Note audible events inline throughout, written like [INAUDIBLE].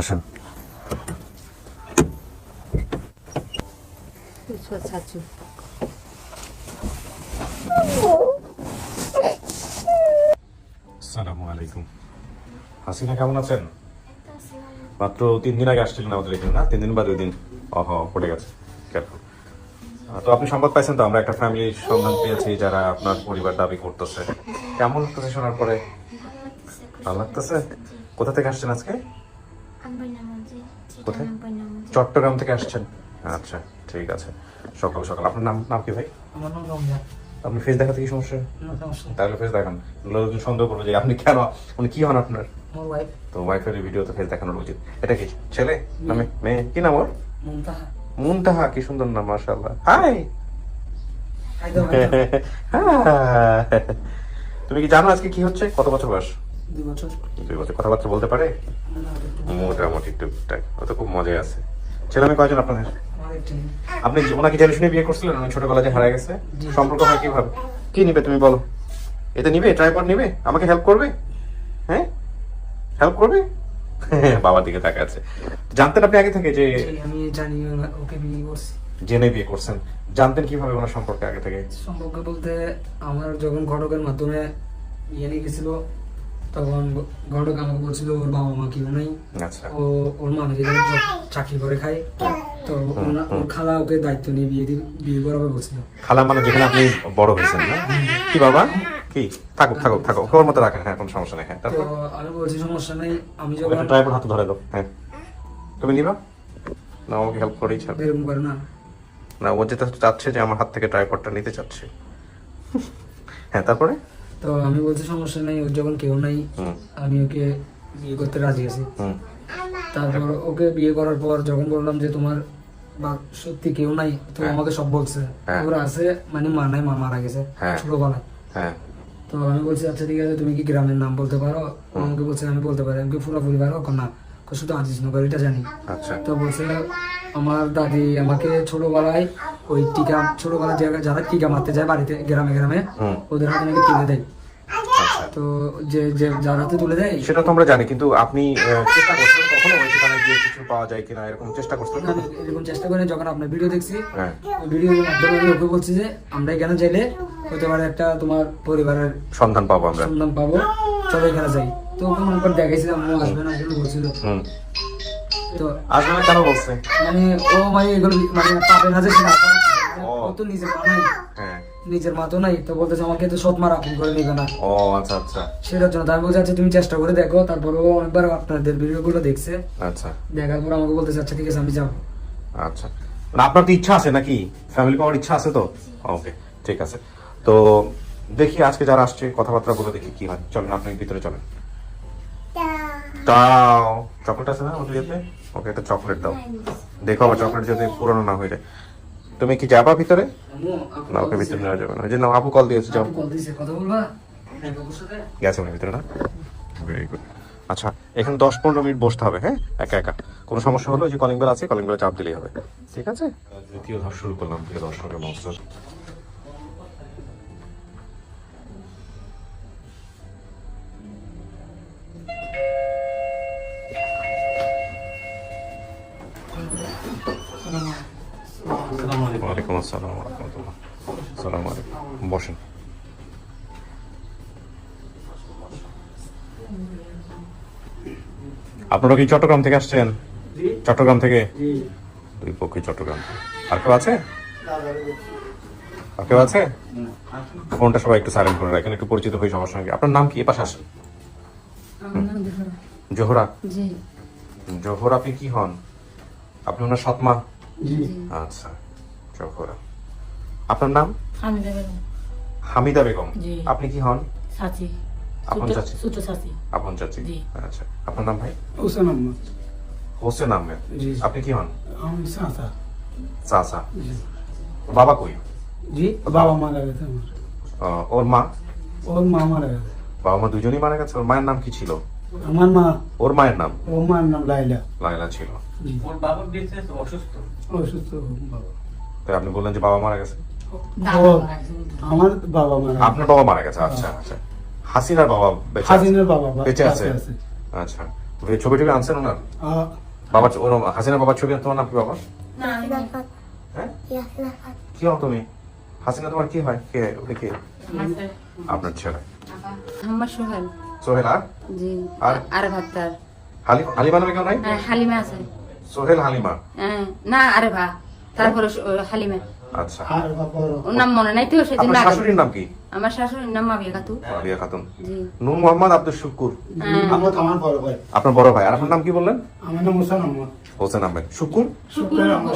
আসেন। আসসালামু হাসিনা, কেমন আছেন? মাত্র তিন দিন আগে আসছিলেন আমাদের এখানে, না? তিন দিন বা দুই দিন? অহ পড়ে গেছে। তো আপনি সংবাদ পাইছেন তো, আমরা একটা ফ্যামিলির সন্ধান পেয়েছি যারা আপনার পরিবার দাবি করতেছে। কেমন লাগতেছে শোনার পরে? ভালো লাগতেছে? কোথা থেকে আসছেন আজকে? কোথায়? চট্টগ্রাম থেকে আসছেন। আচ্ছা ঠিক আছে। সকাল সকাল। আপনার নাম নাম কি ভাই? আমার নাম রমজান। আপনি ফেস দেখাতে কি সমস্যা। তাহলে ফেস দেখান। লোকজন সন্দেহ করবে যে আপনি কেন উনি কি হন আপনার? তো ওয়াইফের ভিডিওতে ফেস দেখানো উচিত। এটা কি ছেলে? না মেয়ে? কি নাম ওর? মুনতাহা। কি সুন্দর নাম মাশাআল্লাহ। হাই হায়দর [LAUGHS] তুমি কি জানো আজকে কি হচ্ছে? কত বছর বয়স? দুই বছর। দুই বছর কথাবার্তা বলতে পারে? মোটামুটি টুকটাক। ও তো খুব মজায় আছে। ছেলে মেয়ে কয়জন আপনাদের? আপনি ওনাকে জেনে শুনে বিয়ে করছিলেন উনি ছোটবেলা যে হারায় গেছে সম্পর্ক হয় কীভাবে? কি নিবে তুমি বলো? এতে নিবে? ট্রাইপড নিবে? আমাকে হেল্প করবে? হ্যাঁ? হেল্প করবে? [LAUGHS] বাবার দিকে তাকা আছে। জানতেন আপনি আগে থেকে যে আমি জানি ওকে বিয়ে করছি। জেনে বিয়ে করছেন। জানতেন কীভাবে ওনার সম্পর্কে আগে থেকে? সম্পর্কে বলতে আমার যখন ঘটকের মাধ্যমে বিয়ে নিয়ে গেছিল তখন ঘটক আমাকে বলছিল ওর বাবা মা কেউ নাই। আচ্ছা। ও ওর মা নাকি চাকরি করে খায়। তো ওর খালা ওকে দায়িত্ব নিয়ে বিয়ে বিয়ে করাবে বলছিল। খালা মানে যেখানে আপনি বড় হয়েছেন না? কি বাবা? কি? থাকুক থাকুক থাকুক। ওর মতো রাখেন হ্যাঁ কোনো সমস্যা নেই হ্যাঁ তো আমি বলছি সমস্যা নেই। আমি যখন ট্রাইপড হাতে ধরে দাও হ্যাঁ। তুমি নিবা? না আমাকে হেল্প করেই ছাড়বে। এরকম করে না। না ও যেটা চাচ্ছে যে আমার হাত থেকে ট্রাইপডটা নিতে চাচ্ছে। হ্যাঁ তারপরে? তো আমি বলছি সমস্যা নাই ওর যখন কেউ নাই আমি ওকে বিয়ে করতে রাজি আছি। তারপর ওকে বিয়ে করার পর যখন বললাম যে তোমার বা সত্যি কেউ নাই তো হ্যাঁ। আমাকে সব বলছে। হ্যাঁ। ওরা আছে মানে মা নাই মা মারা গেছে হ্যাঁ। ছোটবেলায়। তো আমি বলছি আচ্ছা ঠিক আছে তুমি কি গ্রামের নাম বলতে পারো? আমাকে বলছে আমি বলতে পারি আমি পুরোপুরি পারো? না। শুধু আজিজ নগর এটা জানি। আচ্ছা। তো বলছে আমার দাদি আমাকে ছোটবেলায় ওই টিকা ছোটবেলায় যারা টিকা মারতে যায় বাড়িতে গ্রামে গ্রামে ওদের হাতে নাকি তুলে দেয়। তো যে যে যার হাতে তুলে দেয় সেটা তো আমরা জানি কিন্তু আপনি চেষ্টা করছেন কখনো ওই ঠিকানায় গিয়ে কিছু পাওয়া যায় কিনা এরকম চেষ্টা করছেন আমি এরকম চেষ্টা করে যখন আপনার ভিডিও দেখছি হ্যাঁ। ভিডিওর মাধ্যমে আমি ওকে বলছি যে আমরা এখানে চাইলে হতে পারে একটা তোমার পরিবারের সন্ধান পাবো আমরা। সন্ধান পাবো চলো এখানে যাই। তো ওকে মনে করে দেখাইছিলাম ও আসবে না এগুলো বলছিল। হুম। তো আসবে না কেন বলছে? মানে ও ভাই এগুলো মানে পাপের কাছে ছিল ও। তো নিজের মা হ্যাঁ। নিজের মা তো নাই তো বলতেছে আমাকে তো সৎ মা আপন করে নিবে না। ও আচ্ছা আচ্ছা। সেটার জন্য তো আমি বলছি আচ্ছা তুমি চেষ্টা করে দেখো। তারপরে ও অনেকবার আপনাদের ভিডিওগুলো দেখছে। আচ্ছা। দেখার পর আমাকে বলতেছে আচ্ছা ঠিক আছে আমি যাব। আচ্ছা। মানে আপনার তো ইচ্ছা আছে নাকি? ফ্যামিলি পাওয়ার ইচ্ছা আছে তো? ওকে ঠিক আছে। তো দেখি আজকে যারা আসছে কথাবার্তা বলে দেখি কি হয়। চলেন আপনি ভিতরে চলেন। দাও। চকলেট আছে না ওদের ওকে একটা চকলেট দাও। দেখো আবার চকলেট যদি পুরনো না হয়ে যায়। তুমি কি যাবা ভিতরে? না ওকে ভিতরে নেওয়া যাবে না। ওই যে না আপু কল দিয়েছে যাও। গেছে মানে ভিতরে না? ভেরি গুড আচ্ছা এখানে দশ পনেরো মিনিট বসতে হবে হ্যাঁ? একা একা। কোনো সমস্যা হলে? ওই যে কলিং বেল আছে কলিং বেল চাপ দিলেই হবে। ঠিক আছে? দ্বিতীয় ধাপ শুরু করলাম দশ দর্শকের মঞ্চ আপনারা কি চট্টগ্রাম থেকে আসছেন? চট্টগ্রাম থেকে? দুই পক্ষে চট্টগ্রাম। আর কেউ আছে? আর কেউ আছে? ফোনটা সবাই একটু সাইলেন্ট করে রাখেন একটু পরিচিত হয়ে সবার সঙ্গে আপনার নাম কি? এ পাশে আসেন। জোহরা। জোহরা? জোহর আপনি কি হন? আপনি ওনার সৎমা মা? আচ্ছা জোহরা। আপনার নাম? হামিদা বেগম। হামিদা বেগম। আপনি কি হন? চাচি আপন চাচি? ছোট চাচি। আপন চাচি? আচ্ছা। আপনার নাম ভাই? হোসেন আহমদ। হোসেন আহমেদ? আপনি কি হন? আমি চাচা। চাচা? বাবা কই? জি বাবা মারা গেছে আমার। ওর মা? ওর মা মারা গেছে। বাবা মা দুজনেই মারা গেছে? ওর মায়ের নাম কি ছিল? আমার মা। ওর মায়ের নাম? ওর মার নাম লাইলা লাইলা ছিল। ওর বাবা বেঁচে অসুস্থ? অসুস্থ বাবা। তাই আপনি বললেন যে বাবা মারা গেছে। আমার বাবা মারা আপনার বাবা মারা গেছে? আচ্ছা আচ্ছা। হাসিনার বাবা? হাসিনের বাবা বেঁচে আছে। আচ্ছা। ওই ছবি টবি আনছেন ওনার? বাবা ওর হাসিনা বাবার ছবি তোমার নাম কি বাবা? হ্যাঁ? কি হও তুমি? হাসিনা তোমার কি হয়? কে? ওটা কে? আপনার ছেলে। আমার সোহেল। সোহেল আর? জি। আর? আর ভাত্তার হালিমা হালিমা নামে কেউ নাই? হ্যাঁ হালিমা আছে। সোহেল হালিমা। হ্যাঁ, না আরে ভা তারপরে হালিমা। আচ্ছা। ওর নাম মনে নাই তো সেদিন আপনার শাশুড়ির নাম কি? আমার শাশুড়ির নাম মাবিয়া খাতু রাবিয়া খাতুন। নূর মোহাম্মদ আব্দুল শুকুর। হ্যাঁ। আমার আমার বড় ভাই। আপনার বড় ভাই। আর আপনার নাম কি বললেন? আমার নাম হোসেন আহমদ। হোসেন আহমেদ। শুকুর? শুক্রের আমার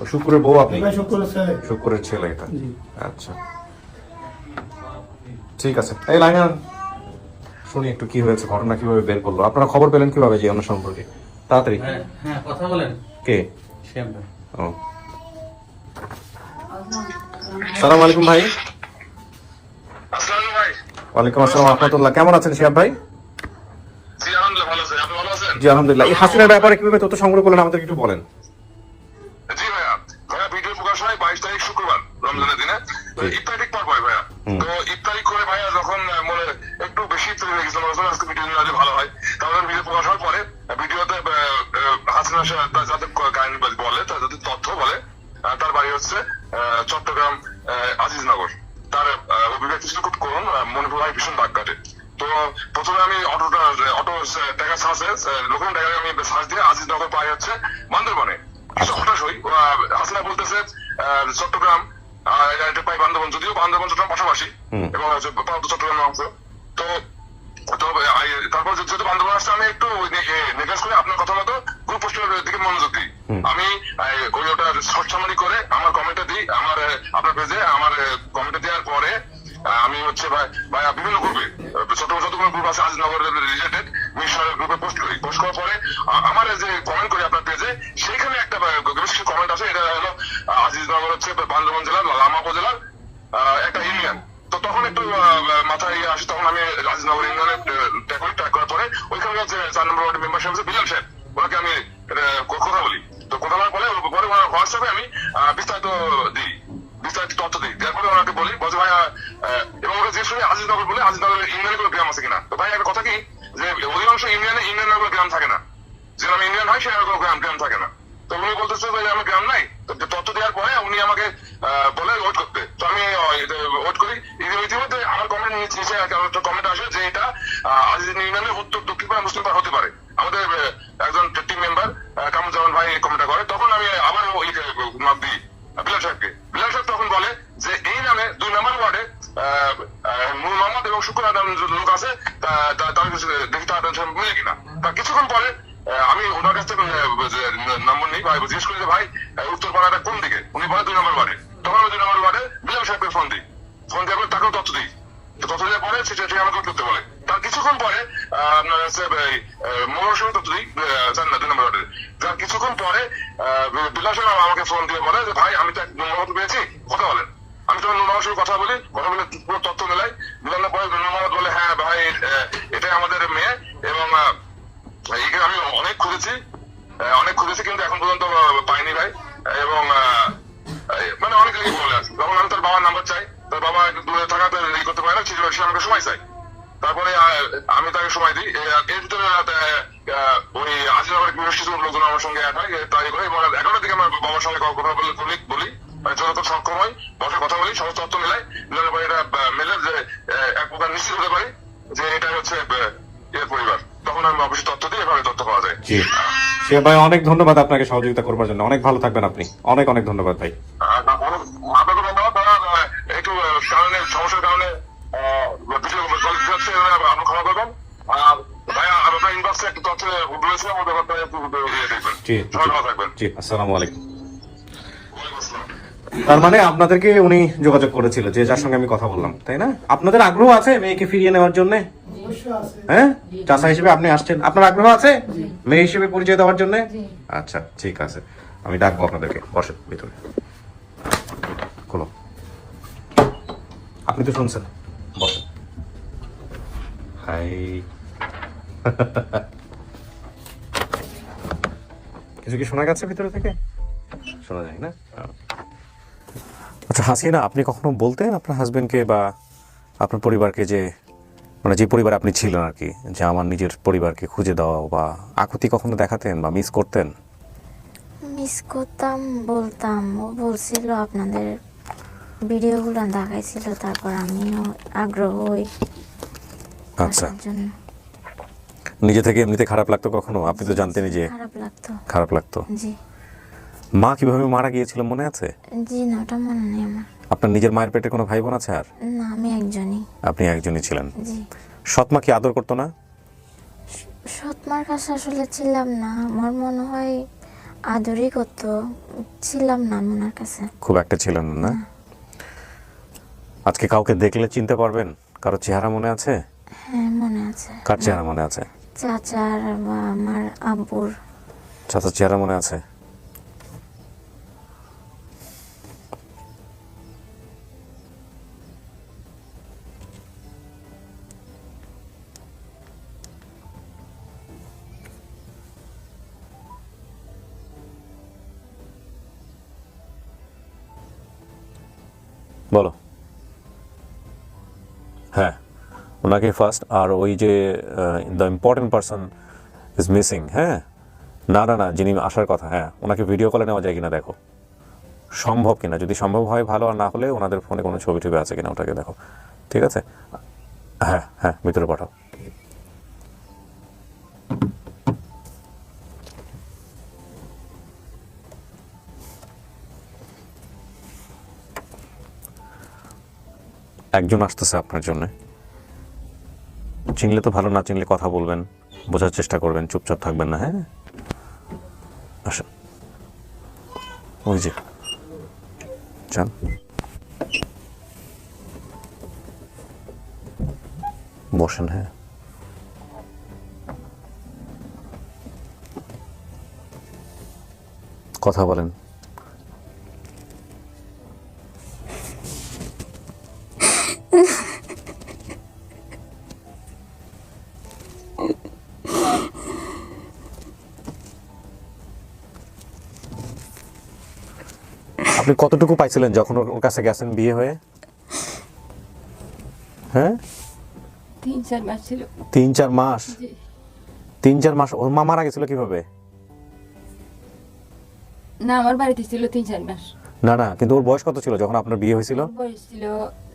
ও শুক্রের বউ। আপনি? শুক্রের ছেলে। শুকুরের ছেলে এটা। আচ্ছা। ঠিক আছে। এই লাইন শুনি একটু কি হয়েছে ঘটনা কীভাবে বের করল। আপনারা খবর পেলেন কীভাবে জীবন সম্পর্কে? তাড়াতাড়ি। হ্যাঁ হ্যাঁ কথা বলেন। কে? শ্যাম ও। সালাম আলাইকুম ভাই। ওয়ালাইকুম আসসালাম রহমতুল্লাহ। কেমন আছেন শিয়াব ভাই? জি আলহামদুলিল্লাহ এই হাসিনার ব্যাপারে কীভাবে তথ্য সংগ্রহ করলেন আমাদের একটু বলেন। তার কাহিনী বলে তার তথ্য বলে তার বাড়ি হচ্ছে চট্টগ্রাম আজিজনগর। তার অভিব্যক্তি ছিল খুব করুন মনে ভাই ভীষণ দাগ কাটে তো প্রথমে আমি অটোটা অটো টাকা সার্চে লোকাল টাকা আমি সার্চ দিয়ে আজিজনগর পাই হচ্ছে বান্দরবনে। কিছু হঠাৎ হই। হাসিনা বলতেছে আহ, চট্টগ্রাম এটা পাই বান্দরবন। যদিও বান্দরবন চট্টগ্রাম পাশাপাশি এবং হচ্ছে পার্বত্য চট্টগ্রাম অংশ তো তো আই- তারপর যে- যেহেতু বান্দরবন আসছে আমি একটু নেগেস করে আপনার কথা মতো গ্রুপ পোস্টের দিকে মনোযোগ দিই হুম। আমি আহ, ওই ওটা শর্ট সামারি করে আমার কমেন্টে দিই আমার আহ, আপনার পেজে আমার কমেন্টে দেওয়ার পরে আমি হচ্ছে ভাই বিভিন্ন গ্রুপে ছোট যতগুলো গ্রুপ আছে আজিনগর রিলেটেড গ্রুপে পোস্ট করি পোস্ট করার পরে আমার যে কমেন্ট করি আপনার পেজে সেইখানে একটা বেশ কমেন্ট আছে এটা হলো আজিজনগর হচ্ছে বান্দরবন জেলার লামা উপজেলার একটা ইউনিয়ন তো তখন একটু মাথায় ইয়ে আসে, তখন আমি রাজনগর ইউনিয়নে ট্যাগ করি করার পরে, ওইখানে হচ্ছে চার নম্বর ওয়ার্ডের মেম্বারশিপ হচ্ছে বিলাল সাহেব, ওনাকে আমি কথা বলি। তো কথা বলার পরে পরে হোয়াটসঅ্যাপে আমি বিস্তারিত দিই। বিস্তারিত তথ্য দিই। দেওয়ার ওনাকে বলি, বলছে ভাই এবং ওরা যে শুনে আজিজনগর বলে আজিজনগরের ইউনিয়নে কোনো গ্রাম আছে কিনা? তো ভাই একটা কথা কি? যে অধিকাংশ ইউনিয়নে ইউনিয়নের কোনো গ্রাম থাকে না। যেরকম ইন্ডিয়ান হয় সেরকম কোনো গ্রাম গ্রাম থাকে না। তো উনি বলতেছে যে আমি গ্রাম নাই। তথ্য দেওয়ার পরে উনি আমাকে বলে ওয়েট করতে। তো আমি ওয়েট করি। ইতিমধ্যে আমার কমেন্ট নিচে কমেন্ট আসে যে এটা আজিজ ইউনিয়নের উত্তর দক্ষিণ পাড়া মুসলিম পাড়া হতে পারে। আমাদের একজন টিম মেম্বার কামুজ্জামান ভাই কমেন্টটা করে। তখন আমি আবার ওই মাপ দিই আহ, বিলাল সাহেবকে বিলাল সাহেব তখন বলে যে এই নামে দুই নম্বর ওয়ার্ডে আহ, আহ, নূর মোহাম্মদ এবং শুক্র আদম লোক আছে তার কাছে দেখি তার সাথে মিলে কিনা। তা কিছুক্ষণ পরে আমি ওনার কাছ থেকে নম্বর নিই ভাই জিজ্ঞেস করি যে, ভাই উত্তর পাড়াটা কোন দিকে? উনি বলে, দুই নম্বর ওয়ার্ডে। তখন আমি দুই নম্বর ওয়ার্ডে বিলাল সাহেবকে ফোন দিই। ফোন দিয়ে আমি তাকেও তথ্য দিই। তথ্য দেওয়ার পরে সেটা আমাকে করতে বলে। তার কিছুক্ষণ পরে আপনার হচ্ছে মোবাইল সঙ্গে তথ্য দিই জান না, দুই নম্বর ওয়ার্ডে। তার কিছুক্ষণ পরে সাহেব আমাকে ফোন দিয়ে বলে যে ভাই আমি তো এক নম্বর পেয়েছি কথা বলেন আমি তখন নুর সঙ্গে কথা বলি কথা বলে পুরো তথ্য মেলাই মিলানোর পরে নুর মোহাম্মদ বলে হ্যাঁ ভাই আহ, এটাই আমাদের মেয়ে এবং আহ, এখানে আমি অনেক খুঁজেছি আহ, অনেক খুঁজেছি কিন্তু এখন পর্যন্ত পাইনি ভাই। এবং মানে অনেক লেগে বলে আছে। তখন আমি তার বাবার নাম্বার চাই। তার বাবা একটু দূরে থাকাতে ই করতে পারে না সে- আমাকে সময় চাই তারপরে আমি তাকে সময় দিই। এর ভিতরে ওই আজিনগরের বেশ কিছু লোকজন আমার সঙ্গে অ্যাড হয় তাই করে। এবং এগারোটার দিকে আমার বাবার সঙ্গে কথা বলে বলি বলি। মানে যত সক্ষম হয় বসে কথা বলি সমস্ত তথ্য মেলাই। মিলানোর পরে এটা মেলে যে এক প্রকার নিশ্চিত হতে পারি যে এটা হচ্ছে এর পরিবার। তখন আমি অবশ্যই তথ্য দিই এভাবে তথ্য পাওয়া যায়। জি ভাই, অনেক ধন্যবাদ আপনাকে সহযোগিতা করবার জন্য। অনেক ভালো থাকবেন আপনি। অনেক অনেক ধন্যবাদ ভাই। তারা মানে আপনাদেরকে উনি যোগাযোগ করেছিল, যে যার সঙ্গে আমি কথা বললাম, তাই না? আপনাদের আগ্রহ আছে মেয়েকে ফিরিয়ে নেওয়ার জন্য? হ্যাঁ? চাষা হিসেবে আপনি আসছেন। আপনার আগ্রহ আছে? মেয়ে হিসেবে পরিচয় দেওয়ার জন্য? আচ্ছা ঠিক আছে। আমি ডাকবো আপনাদেরকে। বসেন ভিতরে। খোলো। আপনি তো শুনছেন। বসেন। হাই। কিছু কি শোনা গেছে ভিতরে থেকে? শোনা যায় না? আচ্ছা হাসিনা আপনি কখনো বলতেন আপনার হাজবেন্ডকে বা আপনার পরিবারকে যে মানে যে পরিবার আপনি ছিলেন আর কি যে আমার নিজের পরিবারকে খুঁজে দেওয়া বা আকুতি কখনো দেখাতেন বা মিস করতেন? মিস করতাম বলতাম। ও বলছিল আপনাদের ভিডিওগুলো দেখাইছিল তারপর আমিও আগ্রহ হই আচ্ছা নিজে থেকে এমনিতে খারাপ লাগতো কখনো? আপনি তো জানতেনই যে খারাপ লাগতো। খারাপ লাগতো। জি। মা কীভাবে মারা গিয়েছিল মনে আছে? জি না ওটা মনে নেই আমার। আপনার নিজের মায়ের পেটে কোনো ভাই বোন আছে আর? না আমি একজনই। আপনি একজনই ছিলেন। জি। সৎমা কি আদর করতো না? সৎমার কাছে আসলে ছিলাম না। আমার মনে হয় আদরই করতো। ছিলাম না আমি ওনার কাছে। খুব একটা ছিলেন না, আজকে কাউকে দেখলে চিনতে পারবেন? কারও চেহারা মনে আছে? হ্যাঁ মনে আছে। কার চেহারা মনে আছে? চাচার বা আমার আব্বুর। চাচার চেহারা মনে আছে? ওনাকে ফার্স্ট আর ওই যে the important person is missing হ্যাঁ? না না না, যিনি আসার কথা হ্যাঁ ওনাকে ভিডিও কলে নেওয়া যায় কিনা দেখো। সম্ভব কিনা? যদি সম্ভব হয় ভালো, আর না হলে ওনাদের ফোনে কোনো ছবি টবি আছে কিনা ওটাকে দেখো। ঠিক আছে? হ্যাঁ হ্যাঁ ভিতরে পাঠাও। একজন আসতেছে আপনার জন্য। চিনলে তো ভালো, না চিনলে কথা বলবেন। বোঝার চেষ্টা করবেন, চুপচাপ থাকবেন না হ্যাঁ? আসেন। ওই যে। যান। বসেন হ্যাঁ। কথা বলেন। [LAUGHS] আপনি কতটুকু পাইছিলেন যখন ওর কাছে গেছেন বিয়ে হয়ে? হ্যাঁ? তিন চার মাস ছিল। তিন চার মাস? তিন চার মাস? ওর মা মারা গেছিল কীভাবে? না আমার বাড়িতে ছিল তিন চার মাস। না না কিন্তু ওর বয়স কত ছিল যখন আপনার বিয়ে হয়েছিল? বয়স ছিল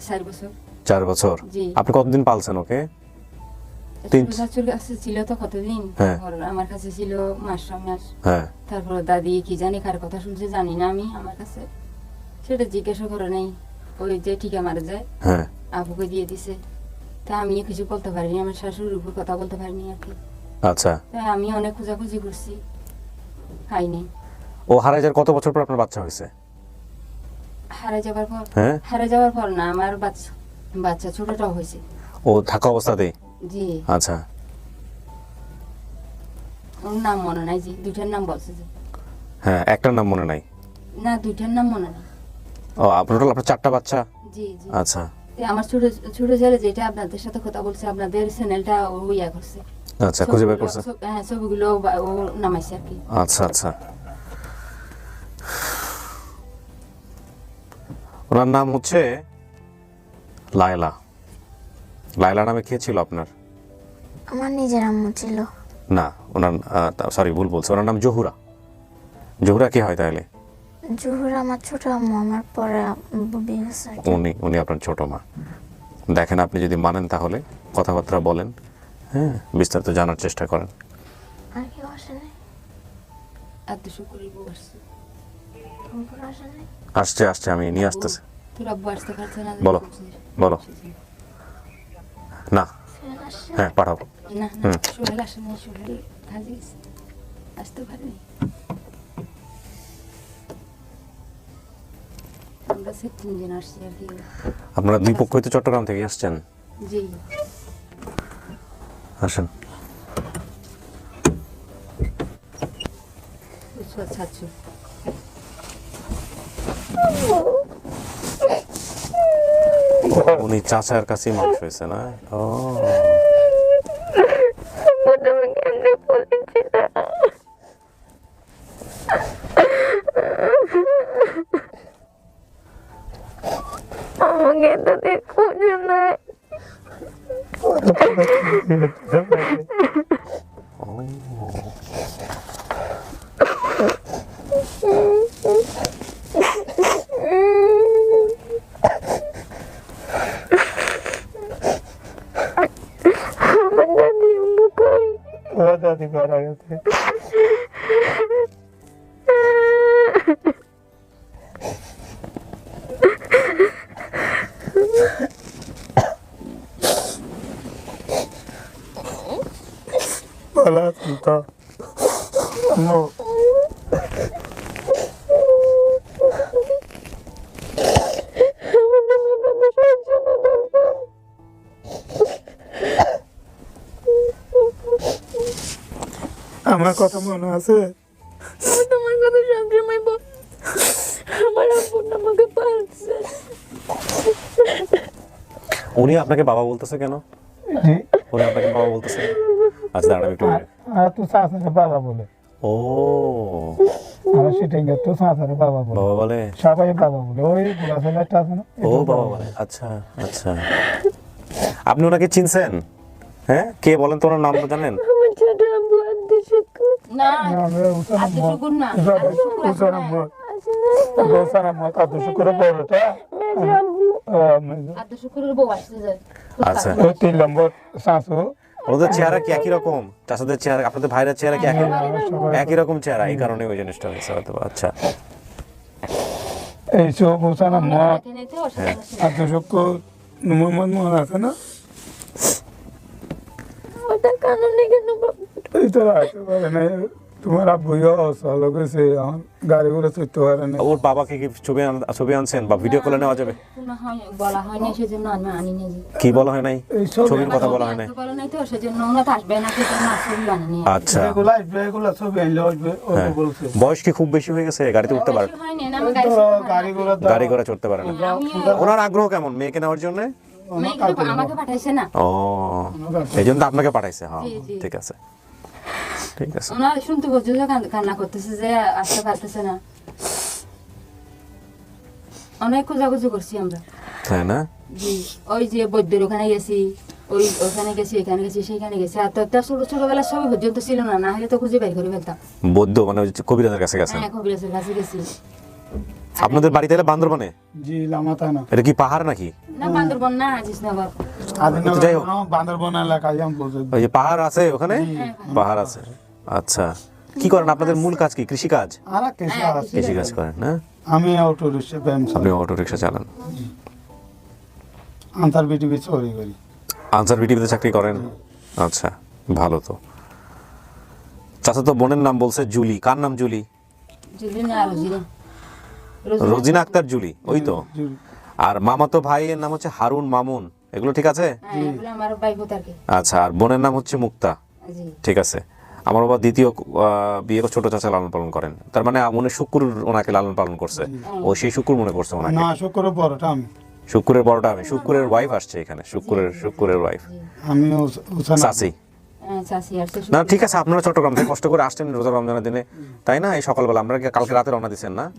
চার বছর। চার বছর। জি। আপনি কতদিন পালছেন ওকে? তিন- ছোট শাশুর কাছে ছিল তো কতদিন? হ্যাঁ। আমার কাছে ছিল মাস মাস হ্যাঁ। তারপর দাদি কি জানি কার কথা শুনছে জানি না আমি আমার কাছে। সেটা জিজ্ঞাসা করে নাই। ওই যে ঠিকা মারা যায়। হ্যাঁ। দিয়ে দিছে। তা আমি কিছু বলতে পারিনি আমার শাশুড়ির উপর কথা বলতে পারিনি আর কি। আচ্ছা। আমি অনেক খোঁজাখুঁজি করছি। পাইনি ও হারা যাওয়ার কত বছর পর আপনার বাচ্চা হয়েছে? হারা যাবার পর? হ্যাঁ। হারা যাওয়ার পর না আমার বাচ্চা বাচ্চা ছোটটাও হয়েছে। ও থাকা অবস্থাতেই? জি। আচ্ছা। ওর নাম মনে নাই জি দুইটার নাম বলছে হ্যাঁ একটার নাম মনে নাই? না দুইটার নাম মনে নাই। ও আপনার টোটাল আপনার চারটা বাচ্চা? জি জি। আচ্ছা। আমার ছোট ছোট ছেলে যেটা আপনাদের সাথে কথা বলছে আপনাদের চ্যানেলটা ও ইয়া করছে। আচ্ছা খুঁজে বের করছে? হ্যাঁ ছবিগুলো ও নামাইছে আর কি। আচ্ছা আচ্ছা। ওনার নাম হচ্ছে লায়লা। লায়লা নামে কে ছিল আপনার? আমার নিজের আম্মু ছিল। না ওনার সরি ভুল বলছে। ওনার নাম জহুরা। জহুরা কি হয় তাহলে? জহুর আমার ছোট আম্মু আমার পরে কি। উনি উনি আপনার ছোট মা। দেখেন আপনি যদি মানেন তাহলে কথাবার্তা বলেন হ্যাঁ বিস্তারিত জানার চেষ্টা করেন। আর কেউ আসে নাই? আর দুশো করে বউ আসছে। আসছে আসছে আমি নিয়ে আসতেছি। তোর আব্বু আসতে পারছে না বলো, বলো। না। হ্যাঁ পাঠাও। হুম। আসতে পারেনি। আপনারা দুই পক্ষ হইতে চট্টগ্রাম থেকে আসছেন? জি। আসেন। ছাড়ছো। উনি চাচার কাছেই মানুষ হয়েছে না ও আমাকে তো দেখো নাই আমার কথা মনে আছে? তোমার কথা সবসময় আমার আব্বু না আমাকে পালছে। উনি আপনাকে বাবা বলতেছে কেন? উনি আপনাকে বাবা বলতেছে আচ্ছা দাঁড়ান একটু। আর তো চাচারে বাবা বলে। ও। আর সেটাই তো চাচারে বাবা বলে। বাবা বলে? সবাই বাবা বলে। ওই বুড়া ছেলেটা আছে না? ও বাবা বলে। আচ্ছা আচ্ছা। আপনি ওনাকে চিনছেন? হ্যাঁ? কে বলেন তো ওনার নাম তো জানেন? আচ্ছা তিন নম্বর শাশু ওদের চেহারা কি একই রকম চাষাদের চেহারা আপনাদের ভাইরা চেহারা কি একই একই রকম চেহারা এই কারণে ওই জিনিসটা হয়েছে হয়তো আচ্ছা এই সব ছিল। কাদু শুক্র মোহাম্মদ মোহন আছে না ওটা কারণে কেন বাবা রাখতে পারে না তোমার আব্বুও অসহল গেছে আমার গাড়ি করে চড়তে পারে না। ওর বাবাকে কি ছবি ছবি আনছেন বা ভিডিও কলে নেওয়া যাবে? কোনো হয়- বলা সেজন্য আমি আনি নিয়ে কি বলা হয় নাই? ছবির কথা বলা হয় নাই? বলা নাই তো সেজন্য ওরা আসবে না সেজন্য ছবি বানিয়ে আচ্ছা। এগুলো আসবে এগুলো ছবি আনলে আসবে ও হ্যাঁ। বলছে। বয়স কি খুব বেশি হয়ে গেছে? গাড়িতে উঠতে পারে গাড়ি ঘোড়া গাড়ি ঘোড়া চড়তে পারে না। ওনার আগ্রহ কেমন? মেয়েকে নেওয়ার জন্য? আমাকে পাঠাইছে না। ও এই জন্য আপনাকে পাঠাইছে হ্যাঁ। ঠিক আছে। ঠিক আছে ওনার শুনতে বলছে যে কান- কান্না করতেছে যে আসতে পারতেছে না অনেক খোঁজাখুঁজি করছি আমরা তাই না জি ওই যে বৈদ্যের ওখানে গেছি ওই ওখানে গেছি এখানে গেছি সেইখানে গেছি আর তো একটা ছোট ছোটবেলার সবই পর্যন্ত ছিল না না হলে তো খুঁজে বের করে ফেলতাম বৌদ্ধ মানে কবিরাজের কাছে গেছেন হ্যাঁ কবিরাজের কাছে গেছি আপনাদের বাড়িতে এলে বান্দরবানে জি লামাতা না এটা কি পাহাড় নাকি না বান্দরবন না আজিজনগর যাই হোক। বান্দরবন এলাকায় ওই যে পাহাড় আছে ওখানে? পাহাড় আছে। আচ্ছা। কি করেন? আপনাদের মূল কাজ কি? কৃষি কাজ কৃষি কাজ। করেন না? আমি অটো রিক্সা আপনি অটো রিক্সা চালান। আন্তার বিটিভি চুরি করি। আনসার বিটিভিতে চাকরি করেন? আচ্ছা ভালো তো। চাচা তো বোনের নাম বলছে জুলি। কার নাম জুলি? রোজিনা। আক্তার জুলি ওই তো। আর মামাতো ভাইয়ের নাম হচ্ছে হারুন মামুন। এগুলো ঠিক আছে? হ্যাঁ আচ্ছা আর বোনের নাম হচ্ছে মুক্তা। ঠিক আছে। আমার বাবা দ্বিতীয় বিয়ে ছোট চাচা লালন পালন করেন। তার মানে মনে শুক্র ওনাকে লালন পালন করছে। ও সেই শুক্র মনে করছে ওনাকে। না শুক্র বড়টা আমি। শুক্রের বড়টা আমি। শুক্রের ওয়াইফ আসছে এখানে শুক্রের শুক্রের ওয়াইফ আমি উস- চাচি। হ্যাঁ না ঠিক আছে আপনারা চট্টগ্রাম থেকে কষ্ট করে আসছেন রোজা রমজানের দিনে। তাই না? এই সকালবেলা। আমরা কালকে রাতে রওনা দিচ্ছেন না?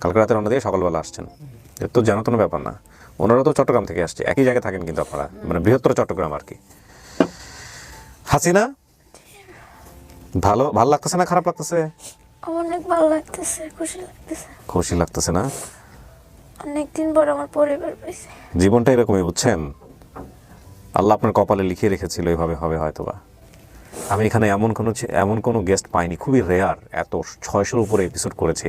কালকে রাতে রওনা দিয়ে সকালবেলা আসছেন। এ তো জানা কোনো ব্যাপার না। ওনারা তো চট্টগ্রাম থেকে আসছে। একই জায়গায় থাকেন কিন্তু আপনারা। মানে বৃহত্তর চট্টগ্রাম আর কি। হাসিনা? ভালো? ভালো লাগতেছে না খারাপ লাগতেছে? অনেক ভালো লাগতেছে খুশি লাগতেছে। খুশি লাগতেছে না? অনেকদিন পর আমার পরিবার পাইছে। জীবনটা এরকমই বুঝছেন? আল্লাহ আপনার কপালে লিখে রেখেছিল এইভাবে হবে হয়তোবা। আমি এখানে এমন কোনো এমন কোনো গেস্ট পাইনি খুবই রেয়ার এত ছয়শোর উপরে এপিসোড করেছি।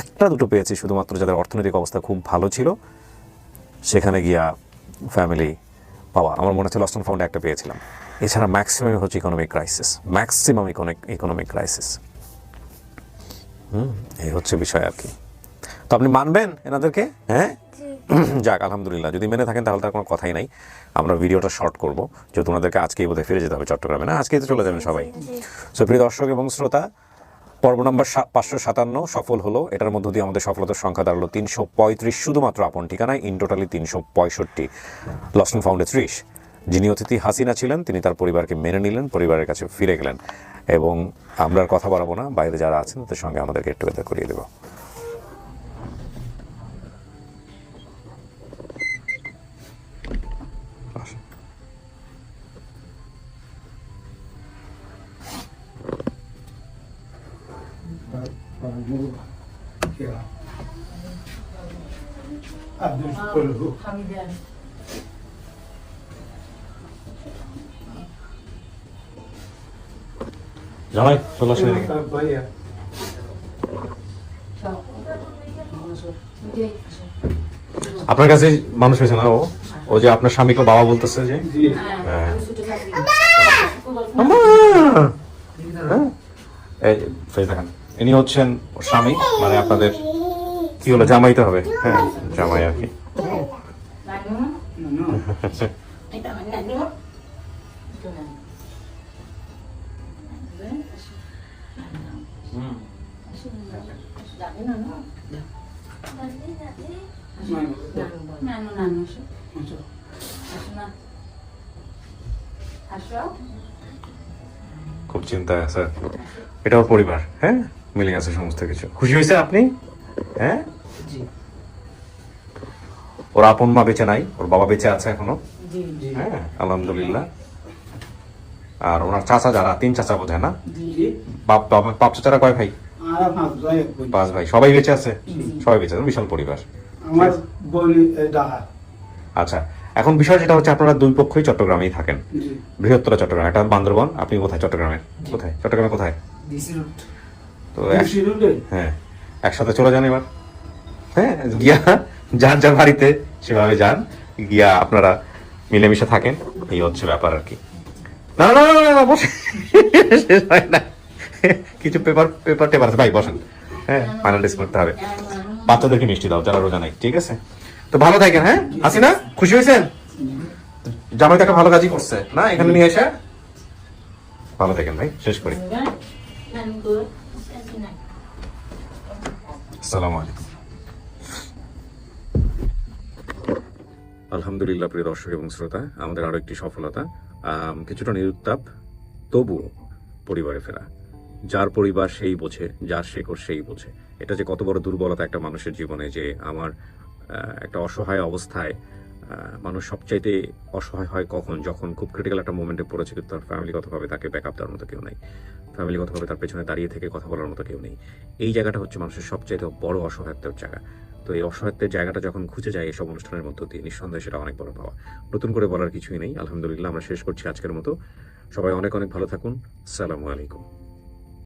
একটা দুটো পেয়েছি শুধুমাত্র যাদের অর্থনৈতিক অবস্থা খুব ভালো ছিল। সেখানে গিয়া ফ্যামিলি পাওয়া। আমার মনে হচ্ছে লস্টন ফাউন্ডে একটা পেয়েছিলাম। এছাড়া ম্যাক্সিমাম হচ্ছে economic crisis maximum economic economic crisis hmm এই হচ্ছে বিষয় আর কি। তো আপনি মানবেন এনাদেরকে? হ্যাঁ? যাক আলহামদুলিল্লাহ। যদি মেনে থাকেন তাহলে তার কোনো কথাই নাই। আমরা ভিডিওটা শর্ট করব। যেহেতু ওনাদেরকে আজকেই বোধহয় ফিরে যেতে হবে চট্টগ্রামে। না আজকেই তো চলে যাবেন সবাই। সো প্রিয় দর্শক এবং শ্রোতা পর্ব নম্বর পাঁচশো সাতান্ন সফল হলো। এটার মধ্য দিয়ে আমাদের সফলতার সংখ্যা দাঁড়াল তিনশো পঁয়ত্রিশ, শুধুমাত্র আপন ঠিকানায় ইন টোটালি তিনশো পঁয়ষট্টি। লস্টন ফাউন্ডে ত্রিশ। যিনি অতিথি হাসিনা ছিলেন, তিনি তার পরিবারকে মেনে নিলেন, পরিবারের কাছে ফিরে গেলেন। এবং আমরা কথা বাড়াবো না, বাইরে যারা আছেন, তাদের সঙ্গে আমাদেরকে একটু করিয়ে দেবো। জামাই চলে আসেন। ভাইয়া আপনার কাছে মানুষ হয়েছে না ও ও যে আপনার স্বামীকে বাবা বলতেছে যে? হ্যাঁ। এই দেখান ইনি হচ্ছেন স্বামী মানে আপনাদের কি হলো, জামাইতে হবে? হ্যাঁ জামাই আর কি। খুব চিন্তায় আছে। এটা ওর পরিবার হ্যাঁ? মিলে গেছে সমস্ত কিছু। খুশি হয়েছে আপনি? হ্যাঁ? ওর আপন মা বেঁচে নাই ওর বাবা বেঁচে আছে এখনও? হ্যাঁ আলহামদুলিল্লাহ। আর ওনার চাচা যারা তিন চাচা বোধ না? বাপ চাচারা কয় ভাই? পাঁচ ভাই। সবাই বেঁচে আছে? সবাই বেঁচে আছে বিশাল পরিবার। আচ্ছা এখন বিষয় যেটা হচ্ছে আপনারা দুই পক্ষই চট্টগ্রামেই থাকেন। বৃহত্তর চট্টগ্রাম একটা বান্দরবন আপনি কোথায়? চট্টগ্রামে কোথায়? চট্টগ্রামে কোথায়? তো হ্যাঁ একসাথে চলে যান এবার। হ্যাঁ গিয়া যার যার বাড়িতে সেভাবে যান গিয়া আপনারা মিলেমিশে থাকেন। এই হচ্ছে ব্যাপার আর কি। না না না, না, বসে শেষ হয় না। কিছু পেপার পেপার টেপার আছে ভাই বসেন। হ্যাঁ ফাইনাল ডিস করতে হবে। বাচ্চাদেরকে মিষ্টি দাও যারা রোজা নাই ঠিক আছে? তো ভালো থাকেন হ্যাঁ? আসি না খুশি হয়েছেন? জামাই তো একটা ভালো কাজই করছে। না এখানে নিয়ে এসে? ভালো থাকেন ভাই শেষ করি। আসসালামু আলাইকুম আলহামদুলিল্লাহ প্রিয় দর্শক এবং শ্রোতা, আমাদের আরও একটি সফলতা কিছুটা নিরুত্তাপ, তবুও পরিবারে ফেরা। যার পরিবার সেই বোঝে, যার শেখর সেই বোঝে। এটা যে কত বড় দুর্বলতা একটা মানুষের জীবনে যে আমার একটা অসহায় অবস্থায় মানুষ সবচাইতে অসহায় হয় কখন? যখন খুব ক্রিটিক্যাল একটা মোমেন্টে পড়েছে, কিন্তু তার ফ্যামিলিগতভাবে তাকে ব্যাকআপ দেওয়ার মতো কেউ নেই। ফ্যামিলিগতভাবে তার পেছনে দাঁড়িয়ে থেকে কথা বলার মতো কেউ নেই। এই জায়গাটা হচ্ছে মানুষের সবচাইতে বড় অসহায়ত্বের জায়গা। তো এই অসহায়ত্বের জায়গাটা যখন খুঁজে যায় এসব অনুষ্ঠানের মধ্য দিয়ে, নিঃসন্দেহে সেটা অনেক বড় পাওয়া। নতুন করে বলার কিছুই নেই। আলহামদুলিল্লাহ, আমরা শেষ করছি আজকের মতো। সবাই অনেক অনেক ভালো থাকুন। সালামু আলাইকুম।